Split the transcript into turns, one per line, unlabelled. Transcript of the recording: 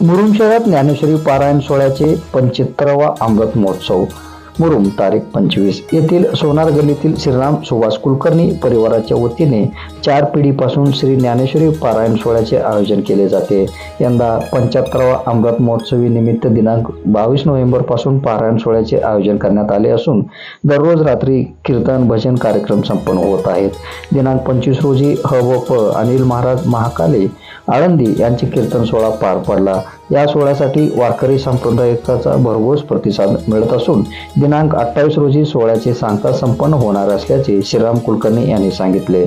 मुरुम शहरात ज्ञानेश्वरी पारायण सोहळ्याचे पंच्याहत्तरावा अमृत महोत्सव. मुरुम तारीख पंचवीस. येथील सोनार गल्लीतील श्रीराम सुभाष कुलकर्णी परिवाराच्या वतीने चार पिढीपासून श्री ज्ञानेश्वरी पारायण सोहळ्याचे आयोजन केले जाते. यंदा पंच्याहत्तरावा अमृत महोत्सवी निमित्त दिनांक बावीस नोव्हेंबरपासून पारायण सोहळ्याचे आयोजन करण्यात आले असून दररोज रात्री कीर्तन भजन कार्यक्रम संपन्न होत आहेत. दिनांक पंचवीस रोजी ह व प अनिल महाराज महाकाले आळंदी यांचे कीर्तन सोहळा पार पडला. या सोहळ्यासाठी वारकरी संप्रदायाचा भरघोस प्रतिसाद मिळत असून दिनांक अठ्ठावीस रोजी सोहळ्याचे सांगता संपन्न होणार असल्याचे श्रीराम कुलकर्णी यांनी सांगितले